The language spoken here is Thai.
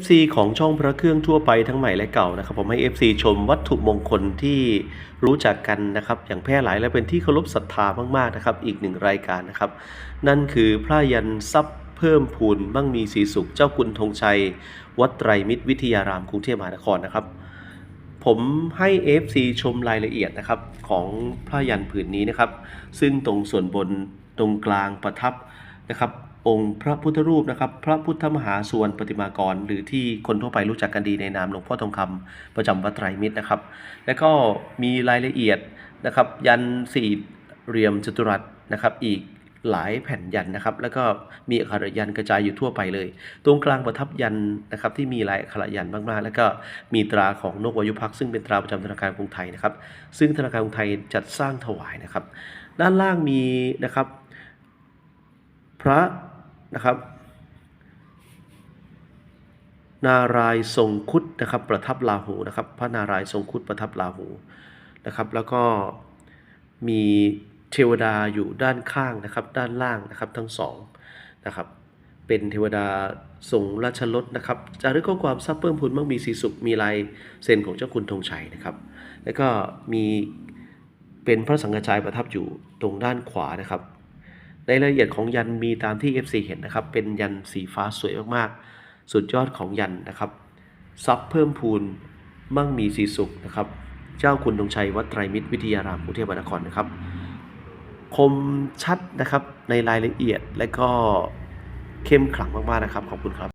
FC ของช่องพระเครื่องทั่วไปทั้งใหม่และเก่านะครับผมให้ FC ชมวัตถุมงคลที่รู้จักกันนะครับอย่างแพร่หลายและเป็นที่เคารพศรัทธามากๆนะครับอีกหนึ่งรายการนะครับ นั่นคือพระยันทรัพย์เพิ่มพูนมั่งมีสีสุขเจ้าคุณธงชัย วัดไตรมิตรวิทยารามกรุงเทพมหานครนะครับ ผมให้ FC ชมรายละเอียดนะครับของพระยันผืนนี้นะครับ ซึ่งตรงส่วนบนตรงกลางประทับ นะครับ องค์พระพุทธรูปนะครับ พระพุทธมหาส่วนปฏิมากร หรือที่คนทั่วไปรู้จักกันดีในนามหลวงพ่อทองคำประจำวัดไตรมิตรนะครับ และก็มีรายละเอียดนะครับ ยันสี่เหลี่ยมจัตุรัสนะครับ อีกหลายแผ่นยันนะครับ แล้วก็มีอักขระยันกระจายอยู่ทั่วไปเลย ตรงกลางประทับยันนะครับ ที่มีลายอักขระยันมากๆ แล้วก็มีตราของนกวายุพักซึ่งเป็นตราประจำธนาคารกรุงไทยนะครับ ซึ่งธนาคารกรุงไทยจัดสร้างถวายนะครับ ด้านล่างมีนะครับ พระนะครับ นารายทรงคุดนะครับ ประทับลาหูนะครับ พระนารายทรงคุดประทับลาหูนะครับ แล้วก็มีเทวดาอยู่ด้านข้างนะครับ ด้านล่างนะครับทั้งสองนะครับเป็นเทวดาทรงราชรถนะครับจารึกข้อความทรัพย์เพิ่มพูนมั่งมีสีสุขมีลายเซ็นของเจ้าคุณธงชัยนะครับ แล้วก็มีเป็นพระสังฆจายประทับอยู่ตรงด้านขวานะครับ ในรายละเอียดของยันมีตามที่ FC เห็นนะครับ เป็นยันสีฟ้าสวยมากๆ สุดยอดของยันนะครับซับเพิ่มพูนมั่งมีสีสุขนะครับ เจ้าคุณธงชัยวัดไตรมิตรวิทยารามกรุงเทพมหานครนะครับ คมชัดนะครับในรายละเอียดและก็เข้มขลังมากๆนะครับ ขอบคุณครับ